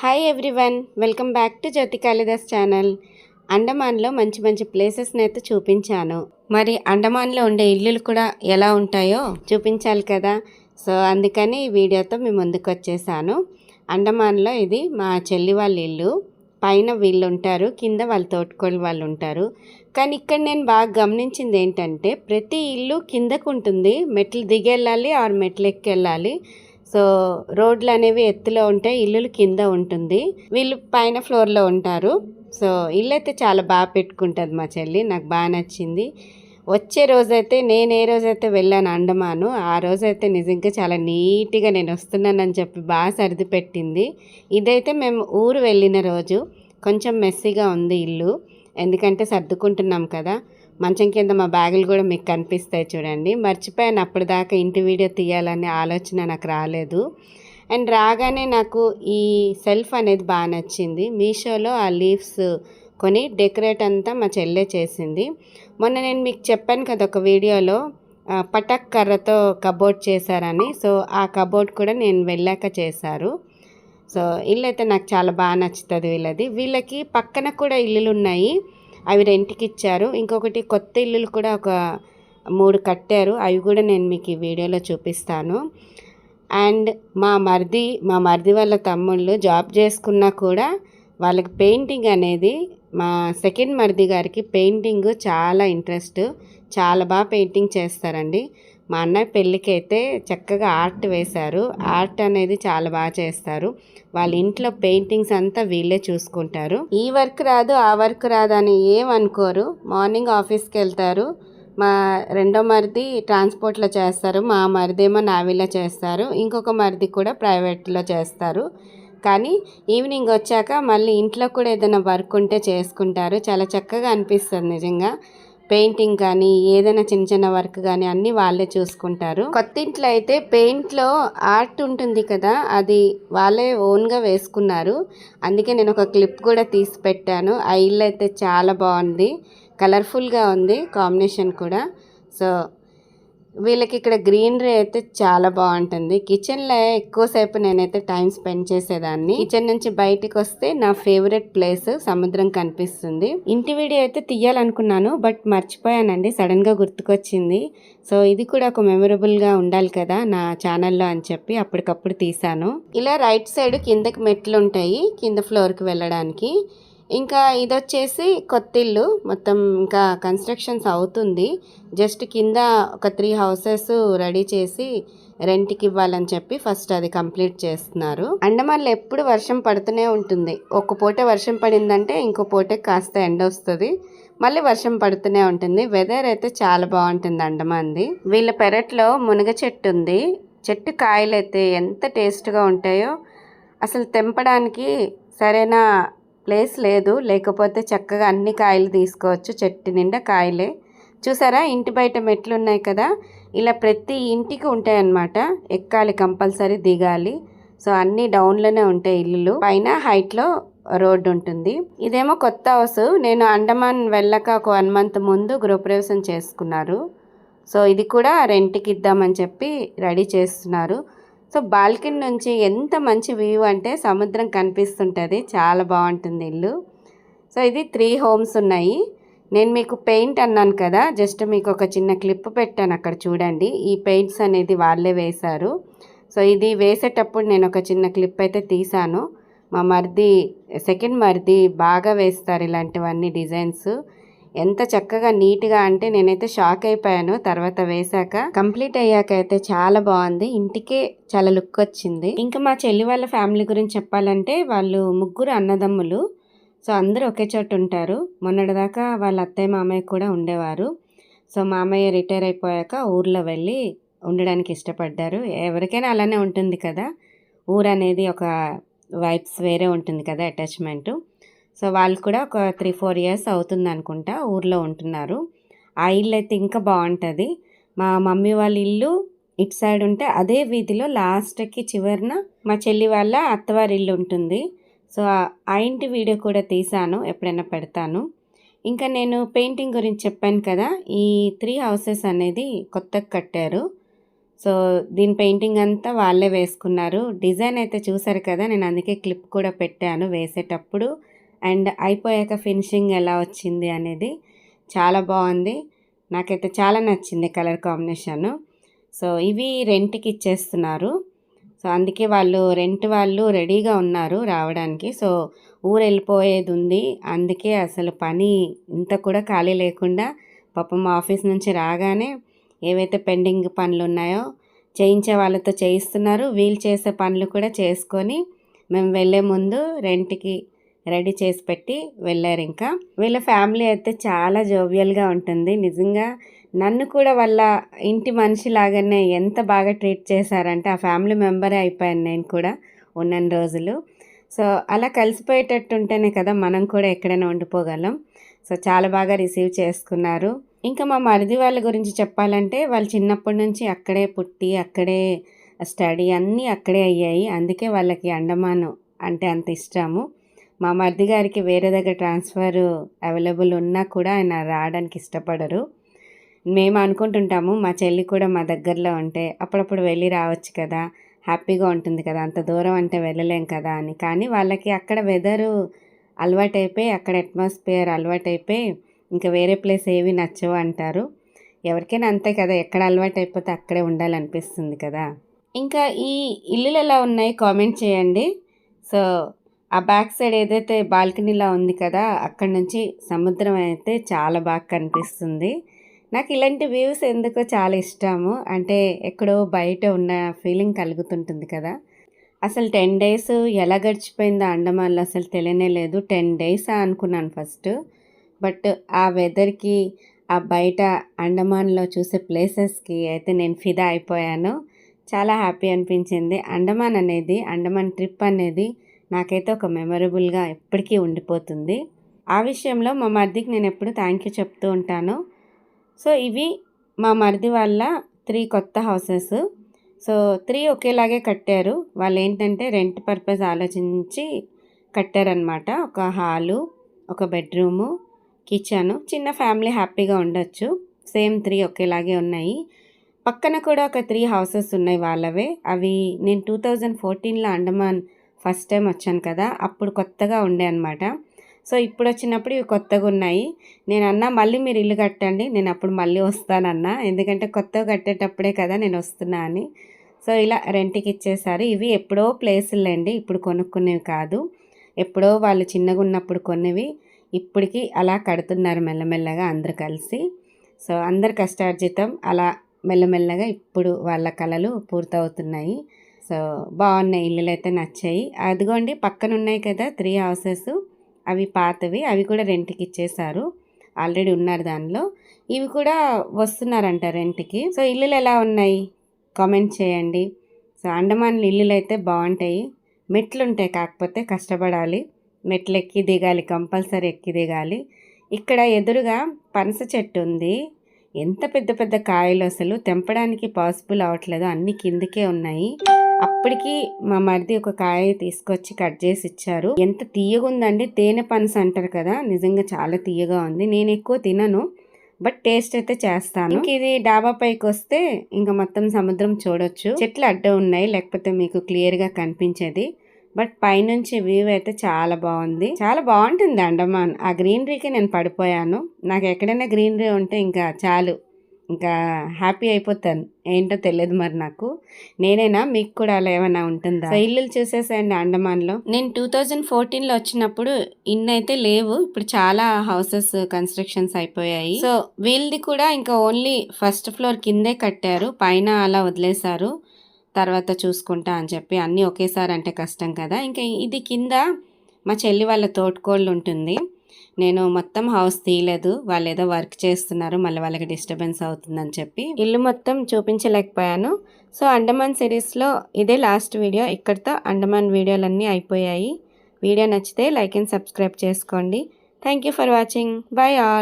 Hi everyone welcome back to Jyothi Kalidas channel అండమాన్లో మంచి మంచి ప్లేసెస్ని అయితే చూపించాను. మరి అండమాన్లో ఉండే ఇల్లులు కూడా ఎలా ఉంటాయో చూపించాలి కదా. సో అందుకని ఈ వీడియోతో మీ ముందుకు వచ్చేసాను. అండమాన్లో ఇది మా చెల్లి వాళ్ళ ఇల్లు. పైన వీళ్ళు ఉంటారు కింద వాళ్ళ తోటకోళ్ళు వాళ్ళు ఉంటారు. కానీ ఇక్కడ నేను బాగా గమనించింది ఏంటంటే ప్రతి ఇల్లు కిందకు ఉంటుంది. మెట్లు దిగెళ్ళాలి ఆరు మెట్లు ఎక్కెళ్ళాలి. సో రోడ్లు అనేవి ఎత్తులో ఉంటాయి ఇల్లులు కింద ఉంటుంది. వీళ్ళు పైన ఫ్లోర్లో ఉంటారు. సో ఇల్లు అయితే చాలా బాగా పెట్టుకుంటుంది మా చెల్లి. నాకు బాగా నచ్చింది. వచ్చే రోజైతే నేను ఏ రోజైతే వెళ్ళాను అండమాను ఆ రోజైతే నిజంగా చాలా నీట్గా నేను వస్తున్నానని చెప్పి బాగా సర్ది పెట్టింది. ఇదైతే మేము ఊరు వెళ్ళిన రోజు. కొంచెం మెస్సీగా ఉంది ఇల్లు. ఎందుకంటే సర్దుకుంటున్నాం కదా. మంచం కింద మా బ్యాగులు కూడా మీకు కనిపిస్తాయి చూడండి. మర్చిపోయాను అప్పటిదాకా ఇంటి వీడియో తీయాలనే ఆలోచన నాకు రాలేదు. అండ్ రాగానే నాకు ఈ సెల్ఫ్ అనేది బాగా నచ్చింది. మీషోలో ఆ లీవ్స్ కొని డెకరేట్ అంతా మా చెల్లె చేసింది. మొన్న నేను మీకు చెప్పాను కదా ఒక వీడియోలో పటక్ కర్రతో కబోర్డ్ చేశారని. సో ఆ కబోర్డ్ కూడా నేను వెళ్ళాక చేశారు. సో ఇల్లు అయితే నాకు చాలా బాగా నచ్చుతుంది వీళ్ళది. వీళ్ళకి పక్కన కూడా ఇల్లులు ఉన్నాయి. అవి రెంట్కి ఇచ్చారు. ఇంకొకటి కొత్త ఇల్లులు కూడా ఒక మూడు కట్టారు. అవి కూడా నేను మీకు ఈ వీడియోలో చూపిస్తాను. అండ్ మా మరిది మా మరిది వాళ్ళ తమ్ముళ్ళు జాబ్ చేసుకున్నా కూడా వాళ్ళకి పెయింటింగ్ అనేది మా సెకండ్ మరిది గారికి పెయింటింగ్ చాలా ఇంట్రెస్ట్. చాలా బాగా పెయింటింగ్ చేస్తారండి. మా అన్నయ్య పెళ్ళికి అయితే చక్కగా ఆర్ట్ వేశారు. ఆర్ట్ అనేది చాలా బాగా చేస్తారు. వాళ్ళ ఇంట్లో పెయింటింగ్స్ అంతా వీళ్ళే చూసుకుంటారు. ఈ వర్క్ రాదు ఆ వర్క్ రాదు అని ఏమనుకోరు మార్నింగ్ ఆఫీస్కి వెళ్తారు. మా రెండో మరిది ట్రాన్స్పోర్ట్లో చేస్తారు. మా మరిదేమో నావీలో చేస్తారు. ఇంకొక మరిది కూడా ప్రైవేట్లో చేస్తారు. కానీ ఈవినింగ్ వచ్చాక మళ్ళీ ఇంట్లో కూడా ఏదైనా వర్క్ ఉంటే చేసుకుంటారు. చాలా చక్కగా అనిపిస్తుంది నిజంగా. పెయింటింగ్ కానీ ఏదైనా చిన్న చిన్న వర్క్ కానీ అన్నీ వాళ్ళే చూసుకుంటారు. కొత్త ఇంట్లో అయితే పెయింట్లో ఆర్ట్ ఉంటుంది కదా అది వాళ్ళే ఓన్గా వేసుకున్నారు. అందుకే నేను ఒక క్లిప్ కూడా తీసి పెట్టాను. ఆ ఇల్లు అయితే చాలా బాగుంది. కలర్ఫుల్గా ఉంది కాంబినేషన్ కూడా. సో వీళ్ళకి ఇక్కడ గ్రీనరీ అయితే చాలా బాగుంటుంది. కిచెన్లో ఎక్కువసేపు నేనైతే టైం స్పెండ్ చేసేదాన్ని. కిచెన్ నుంచి బయటకు వస్తే నా ఫేవరెట్ ప్లేస్ సముద్రం కనిపిస్తుంది. ఇంటి వీడియో అయితే తీయాలనుకున్నాను బట్ మర్చిపోయానండి. సడన్గా గుర్తుకొచ్చింది. సో ఇది కూడా ఒక మెమొరబుల్గా ఉండాలి కదా నా ఛానల్లో అని చెప్పి అప్పటికప్పుడు తీసాను ఇలా రైట్ సైడ్ కిందకి మెట్లు ఉంటాయి కింద ఫ్లోర్కి వెళ్ళడానికి. ఇంకా ఇది వచ్చేసి మొత్తం ఇంకా కన్స్ట్రక్షన్స్ అవుతుంది. జస్ట్ కింద ఒక త్రీ హౌసెస్ రెడీ చేసి రెంట్కి ఇవ్వాలని చెప్పి ఫస్ట్ అది కంప్లీట్ చేస్తున్నారు. అండమాన్లో ఎప్పుడు వర్షం పడుతూనే ఉంటుంది. ఒక పూట వర్షం పడిందంటే ఇంకో పూటకి కాస్త ఎండ వస్తుంది. మళ్ళీ వర్షం పడుతూనే ఉంటుంది. వెదర్ అయితే చాలా బాగుంటుంది అండమాన్ది. వీళ్ళ పెరట్లో మునగ చెట్టు ఉంది. చెట్టు కాయలు అయితే ఎంత టేస్ట్గా ఉంటాయో అసలు తెంపడానికి సరైన ప్లేస్ లేదు. లేకపోతే చక్కగా అన్ని కాయలు తీసుకోవచ్చు. చెట్టు నిండా కాయలే. చూసారా? ఇంటి బయట మెట్లు ఉన్నాయి కదా? ఇలా ప్రతి ఇంటికి ఉంటాయి అన్నమాట ఎక్కాలి కంపల్సరీ దిగాలి. సో అన్ని డౌన్లోనే ఉంటాయి ఇల్లులు. పైన హైట్లో రోడ్డు ఉంటుంది. ఇదేమో కొత్త హౌస్. నేను అండమాన్ వెళ్ళక ఒక వన్ మంత్ ముందు గృహప్రవేశం చేసుకున్నారు. సో ఇది కూడా రెంట్కి ఇద్దామని చెప్పి రెడీ చేస్తున్నారు. సో బాల్కనీ నుంచి ఎంత మంచి వ్యూ అంటే సముద్రం కనిపిస్తుంటుంది. చాలా బాగుంటుంది ఇల్లు. సో ఇది త్రీ హోమ్స్ ఉన్నాయి. నేను మీకు పెయింట్ అన్నాను కదా జస్ట్ మీకు ఒక చిన్న క్లిప్ పెట్టాను అక్కడ చూడండి. ఈ పెయింట్స్ అనేది వాళ్ళే వేశారు. సో ఇది వేసేటప్పుడు నేను ఒక చిన్న క్లిప్ అయితే తీసాను మా మరిది సెకండ్ మరిది బాగా వేస్తారు ఇలాంటివన్నీ డిజైన్స్. ఎంత చక్కగా నీట్గా అంటే నేనైతే షాక్ అయిపోయాను. తర్వాత వేశాక కంప్లీట్ అయ్యాక అయితే చాలా బాగుంది. ఇంటికే చాలా లుక్ వచ్చింది. ఇంకా మా చెల్లి వాళ్ళ ఫ్యామిలీ గురించి చెప్పాలంటే వాళ్ళు ముగ్గురు అన్నదమ్ములు. సో అందరూ ఒకే చోట ఉంటారు. మొన్నటిదాకా వాళ్ళ అత్తయ్య మామయ్య కూడా ఉండేవారు. సో మామయ్య రిటైర్ అయిపోయాక ఊర్లో వెళ్ళి ఉండడానికి ఇష్టపడ్డారు. ఎవరికైనా అలానే ఉంటుంది కదా. ఊరు అనేది ఒక వైబ్స్ వేరే ఉంటుంది కదా అటాచ్మెంట్. సో వాళ్ళు కూడా ఒక త్రీ ఫోర్ ఇయర్స్ అవుతుంది అనుకుంటా ఊర్లో ఉంటున్నారు. ఆ ఇల్లు అయితే ఇంకా బాగుంటుంది. మా మమ్మీ వాళ్ళ ఇల్లు ఇటు సైడ్ ఉంటే అదే వీధిలో లాస్ట్కి చివరిన మా చెల్లి వాళ్ళ అత్తవారి ఇల్లు ఉంటుంది. సో ఆ- ఇంటి వీడియో కూడా తీసాను ఎప్పుడైనా పెడతాను. ఇంకా నేను పెయింటింగ్ గురించి చెప్పాను కదా ఈ త్రీ హౌసెస్ అనేది కొత్తగా కట్టారు. సో దీని పెయింటింగ్ అంతా వాళ్ళే వేసుకున్నారు. డిజైన్ అయితే చూసారు కదా నేను అందుకే క్లిప్ కూడా పెట్టాను వేసేటప్పుడు. అండ్ అయిపోయాక ఫినిషింగ్ ఎలా వచ్చింది అనేది చాలా బాగుంది. నాకైతే చాలా నచ్చింది కలర్ కాంబినేషను. సో ఇవి రెంట్కి ఇచ్చేస్తున్నారు. సో అందుకే వాళ్ళు రెంట్ వాళ్ళు రెడీగా ఉన్నారు రావడానికి. సో ఊరు వెళ్ళిపోయేది ఉంది. అందుకే అసలు పని ఇంత కూడా ఖాళీ లేకుండా పాపం ఆఫీస్ నుంచి రాగానే ఏవైతే పెండింగ్ పనులు ఉన్నాయో చేయించే వాళ్ళతో చేయిస్తున్నారు. వీళ్ళు చేసే పనులు కూడా చేసుకొని మేము వెళ్ళే ముందు రెంట్కి రెడీ చేసి పెట్టి వెళ్ళారు ఇంకా. వీళ్ళ ఫ్యామిలీ అయితే చాలా జోవియల్గా ఉంటుంది. నిజంగా నన్ను కూడా వాళ్ళ ఇంటి మనిషి లాగానే ఎంత బాగా ట్రీట్ చేశారంటే ఆ ఫ్యామిలీ మెంబరే అయిపోయాను నేను కూడా ఉన్న రోజులు. సో అలా కలిసిపోయేటట్టు ఉంటేనే కదా మనం కూడా ఎక్కడైనా ఉండిపోగలం. సో చాలా బాగా రిసీవ్ చేసుకున్నారు. ఇంకా మా మరిది వాళ్ళ గురించి చెప్పాలంటే వాళ్ళు చిన్నప్పటి నుంచి అక్కడే పుట్టి అక్కడే స్టడీ అన్నీ అక్కడే అయ్యాయి. అందుకే వాళ్ళకి అండమాను అంటే అంత ఇష్టము. మా మరిది గారికి వేరే దగ్గర ట్రాన్స్ఫర్ అవైలబుల్ ఉన్నా కూడా ఆయన రావడానికి ఇష్టపడరు. మేము అనుకుంటుంటాము మా చెల్లి కూడా మా దగ్గరలో ఉంటే అప్పుడప్పుడు వెళ్ళి రావచ్చు కదా హ్యాపీగా ఉంటుంది కదా అంత దూరం అంటే వెళ్ళలేం కదా అని. కానీ వాళ్ళకి అక్కడ వెదరు అలవాటైపోయి అక్కడ అట్మాస్ఫియర్ అలవాటైపోయి ఇంకా వేరే ప్లేస్ ఏవి నచ్చవు అంటారు. ఎవరికైనా అంతే కదా ఎక్కడ అలవాటు అయిపోతే అక్కడే ఉండాలనిపిస్తుంది కదా. ఇంకా ఈ ఇల్లులు ఎలా ఉన్నాయి కామెంట్ చేయండి. సో ఆ బ్యాక్ సైడ్ ఏదైతే బాల్కనీలా ఉంది కదా అక్కడ నుంచి సముద్రం అయితే చాలా బాగా కనిపిస్తుంది. నాకు ఇలాంటి వ్యూస్ ఎందుకో చాలా ఇష్టము. అంటే ఎక్కడో బయట ఉన్న ఫీలింగ్ కలుగుతుంటుంది కదా. అసలు టెన్ డేస్ ఎలా గడిచిపోయిందో అండమాన్లో అసలు తెలియనే లేదు. టెన్ డేస్ అనుకున్నాను ఫస్ట్. బట్ ఆ వెదర్కి ఆ బయట అండమాన్లో చూసే ప్లేసెస్కి అయితే నేను ఫిదా అయిపోయాను. చాలా హ్యాపీ అనిపించింది. అండమాన్ అనేది అండమాన్ ట్రిప్ అనేది నాకైతే ఒక మెమరబుల్గా ఎప్పటికీ ఉండిపోతుంది. ఆ విషయంలో మా మరిదికి నేను ఎప్పుడు థ్యాంక్ యూ చెప్తూ ఉంటాను. సో ఇవి మా మరిది వాళ్ళ త్రీ కొత్త హౌసెస్. సో త్రీ ఒకేలాగే కట్టారు. వాళ్ళు ఏంటంటే రెంట్ పర్పస్ ఆలోచించి కట్టారనమాట ఒక హాలు ఒక బెడ్రూము కిచెను. చిన్న ఫ్యామిలీ హ్యాపీగా ఉండొచ్చు. సేమ్ త్రీ ఒకేలాగే ఉన్నాయి. పక్కన కూడా ఒక త్రీ హౌసెస్ ఉన్నాయి వాళ్ళవే. అవి నేను టూ థౌజండ్ ఫోర్టీన్లో అండమాన్ ఫస్ట్ టైం వచ్చాను కదా అప్పుడు కొత్తగా ఉండే అనమాట సో ఇప్పుడు వచ్చినప్పుడు ఇవి కొత్తగా ఉన్నాయి. నేను అన్నా మళ్ళీ మీరు ఇల్లు కట్టండి నేను అప్పుడు మళ్ళీ వస్తానన్నా. ఎందుకంటే కొత్తగా కట్టేటప్పుడే కదా నేను వస్తున్నా అని. సో ఇలా రెంట్కి ఇచ్చేసారు. ఇవి ఎప్పుడో ప్లేసులండి ఇప్పుడు కొనుక్కునేవి కాదు. ఎప్పుడో వాళ్ళు చిన్నగా ఉన్నప్పుడు కొన్నవి ఇప్పటికి అలా కడుతున్నారు మెల్లమెల్లగా అందరు కలిసి. సో అందరి కష్టార్జితం అలా మెల్లమెల్లగా ఇప్పుడు వాళ్ళ కళలు పూర్తవుతున్నాయి. సో బాగున్నాయి. ఇల్లులు అయితే నచ్చాయి. అదిగోండి పక్కన ఉన్నాయి కదా త్రీ హౌసెస్. అవి పాతవి. అవి కూడా రెంట్కి ఇచ్చేసారు ఆల్రెడీ ఉన్నారు దానిలో. ఇవి కూడా వస్తున్నారంట రెంట్కి. సో ఇల్లులు ఎలా ఉన్నాయి? కామెంట్ చేయండి. సో అండమాన్ ఇల్లులు అయితే బాగుంటాయి. మెట్లు ఉంటాయి కాకపోతే కష్టపడాలి. మెట్లు ఎక్కి దిగాలి కంపల్సరీ ఎక్కి దిగాలి. ఇక్కడ ఎదురుగా పనస చెట్టు ఉంది. ఎంత పెద్ద పెద్ద కాయలు అసలు. తెంపడానికి పాసిబుల్ అవ్వట్లేదు. అన్ని కిందకే ఉన్నాయి. అప్పటికి మా మరిది ఒక కాయ తీసుకొచ్చి కట్ చేసి ఇచ్చారు. ఎంత తీయగా ఉందండి తేనె పనస అంటారు కదా నిజంగా చాలా తీయగా ఉంది. నేను ఎక్కువ తినను బట్ టేస్ట్ అయితే చేస్తాను. ఇంక ఇది డాబా పైకి వస్తే ఇంకా మొత్తం సముద్రం చూడొచ్చు. చెట్లు అడ్డ ఉన్నాయి లేకపోతే మీకు క్లియర్గా కనిపించేది. బట్ పైనుంచి వ్యూ అయితే చాలా బాగుంది. చాలా బాగుంటుంది అండమాన్. ఆ గ్రీనరీకి నేను పడిపోయాను. నాకు ఎక్కడైనా గ్రీనరీ ఉంటే ఇంకా చాలు. ఇంకా హ్యాపీ అయిపోతాను. ఏంటో తెలియదు మరి నాకు. నేనైనా? మీకు కూడా అలా ఏమైనా ఉంటుందా? సో ఇల్లులు చూసేసాయండి అండమాన్లో. నేను టూ థౌజండ్ ఫోర్టీన్లో వచ్చినప్పుడు ఇన్ని అయితే లేవు. ఇప్పుడు చాలా హౌసెస్ కన్స్ట్రక్షన్స్ అయిపోయాయి. సో వీళ్ళది కూడా ఇంకా ఓన్లీ ఫస్ట్ ఫ్లోర్ కిందే కట్టారు. పైన అలా వదిలేశారు. తర్వాత చూసుకుంటా అని చెప్పి అన్నీ ఒకేసారి అంటే కష్టం కదా. ఇంకా ఇది కింద మా చెల్లి వాళ్ళ తోటకోళ్ళు ఉంటుంది. నేను మొత్తం హౌస్ తీయలేదు. వాళ్ళు ఏదో వర్క్ చేస్తున్నారు. మళ్ళీ వాళ్ళకి డిస్టర్బెన్స్ అవుతుందని చెప్పి ఇల్లు మొత్తం చూపించలేకపోయాను. సో అండమాన్ సిరీస్లో ఇదే లాస్ట్ వీడియో ఇక్కడితో అండమాన్ వీడియోలన్నీ అయిపోయాయి. వీడియో నచ్చితే లైక్ అండ్ సబ్స్క్రైబ్ చేసుకోండి. Thank you for watching bye all